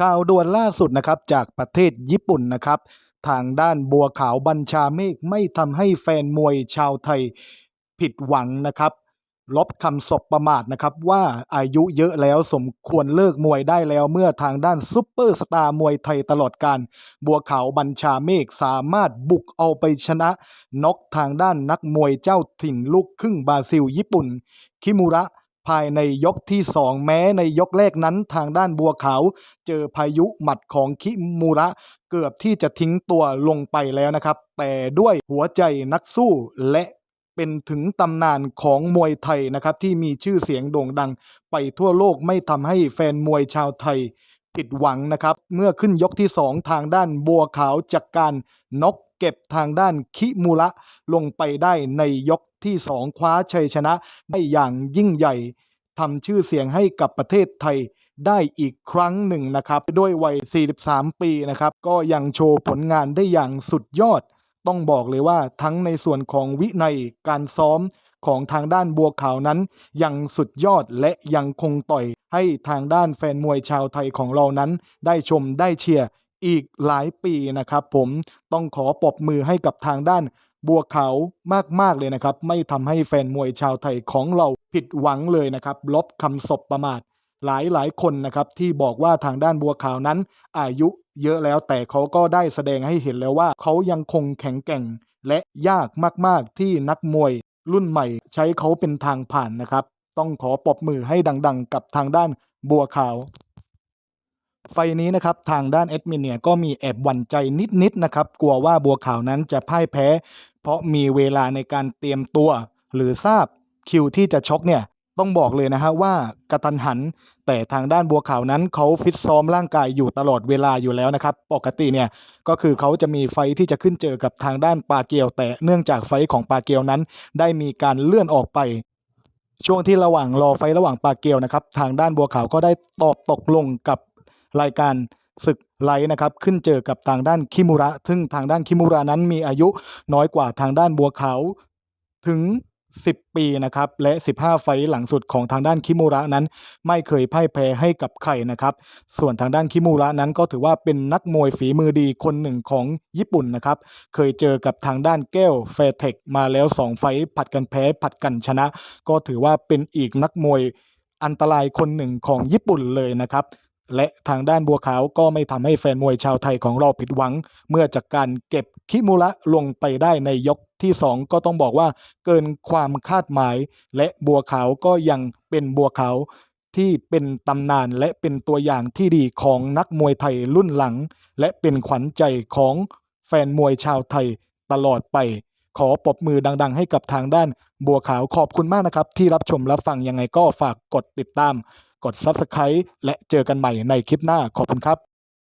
ข่าวด่วนล่าสุดนะครับจากประเทศญี่ปุ่นนะครับ ทางด้านบัวขาวบัญชาเมฆไม่ทำให้แฟนมวยชาวไทยผิดหวังนะครับ ลบคำศพประมาทนะครับว่าอายุเยอะแล้วสมควรเลิกมวยได้แล้วเมื่อทางด้านซุปเปอร์สตาร์มวยไทยตลอดการ บัวขาวบัญชาเมฆสามารถบุกเอาไปชนะนกทางด้านนักมวยเจ้าถิ่นลูกครึ่งบราซิลญี่ปุ่น คิมุระ ภายในยกที่ 2 แม้ในยกแรกนั้นทางด้านบัวขาว เจอพายุหมัดของคิมูระ เกือบที่จะทิ้งตัวลงไปแล้วนะครับ แต่ด้วยหัวใจนักสู้และเป็นถึงตำนานของมวยไทยนะครับที่มีชื่อเสียงโด่งดังไปทั่วโลกไม่ทำให้แฟนมวยชาวไทย ผิดหวังนะครับ เมื่อขึ้นยกที่ 2 ทางด้านบัวขาวจากการน็อกเก็บทางด้านคิมูระลงไปได้ในยกที่ 2 คว้าชัยชนะได้อย่างยิ่งใหญ่ทำชื่อเสียงให้กับประเทศไทยได้อีกครั้งหนึ่งนะครับ ด้วยวัย 43 ปีนะครับ ก็ยังโชว์ผลงานได้อย่างสุดยอด ต้องบอกเลยว่าทั้งในส่วนของวินัยการซ้อมของทางด้านบัวขาวนั้น ยังสุดยอดและยังคงต่อย ให้ทางด้านแฟนมวยชาวไทยของเรานั้น ได้ชมได้เชียร์อีกหลายปีนะครับ ผมต้องขอปรบมือให้กับทางด้านบัวขาวมาก ๆ เลยนะครับ ไม่ทำให้แฟนมวยชาวไทยของเราผิดหวังเลยนะครับ ลบคำศพประมาทหลายหลายคนนะครับ ที่บอกว่าทางด้านบัวขาวนั้น อายุเยอะแล้วแต่เขาก็ได้แสดงให้เห็นแล้วว่า เขายังคงแข็งแกร่ง และยากมาก ๆ ที่นักมวยรุ่นใหม่ใช้เขาเป็นทางผ่านนะครับ ต้องขอปรบมือให้ดัง ๆ กับทางด้านบัวขาว ไฟนี้นะครับทางด้านแอดมินเนี่ยก็มีแอบหวั่นใจนิดๆนะครับ กลัวว่าบัวขาวนั้นจะพ่ายแพ้ เพราะมีเวลาในการเตรียมตัว หรือทราบคิวที่จะชกเนี่ยต้องบอกเลยนะฮะว่ากระตันหัน แต่ทางด้านบัวขาวนั้นเขาฟิตซ้อมร่างกายอยู่ตลอดเวลาอยู่แล้วนะครับ ปกติเนี่ยก็คือเขาจะมีไฟที่จะขึ้นเจอกับทางด้านปาเกียว แต่เนื่องจากไฟของปาเกียวนั้น ได้มีการเลื่อนออกไป ช่วงที่ระหว่างรอไฟระหว่างปาเกียวนะครับ ทางด้านบัวขาวก็ได้ตอบตกลงกับรายการศึกไลท์นะครับ ขึ้นเจอกับทางด้านคิมุระ ซึ่งทางด้านคิมุระนั้นมีอายุน้อยกว่าทางด้านบัวขาวถึง 10 ปีนะครับและ 15 ไฟหลังสุดของทางด้านคิมุระนั้น ไม่เคยพ่ายแพ้ให้กับใครนะครับส่วนทางด้านคิมูระนั้นก็ถือว่าเป็นนักมวยฝีมือดีคนหนึ่งของญี่ปุ่นนะครับเคยเจอกับทางด้านแก้วแฟร์เทคมาแล้ว 2 ไฟผัดกันแพ้ผัดกันชนะ ก็ถือว่าเป็นอีกนักมวยอันตรายคนหนึ่งของญี่ปุ่นเลยนะครับ และทางด้านบัวขาวก็ไม่ทำให้แฟนมวยชาวไทยของเราผิดหวัง เมื่อจากการเก็บคิมุระลงไปได้ในยกที่ 2 ก็ต้องบอกว่าเกินความคาดหมาย และบัวขาวก็ยังเป็นบัวขาวที่เป็นตำนานและเป็นตัวอย่างที่ดีของนักมวยไทยรุ่นหลัง และเป็นขวัญใจของแฟนมวยชาวไทยตลอดไป ขอปรบมือดัง ๆ ให้กับทางด้านบัวขาวขอบคุณมากนะครับ ที่รับชมรับฟังยังไงก็ฝากกดติดตาม กด Subscribe และเจอกันใหม่ในคลิปหน้าขอบคุณครับ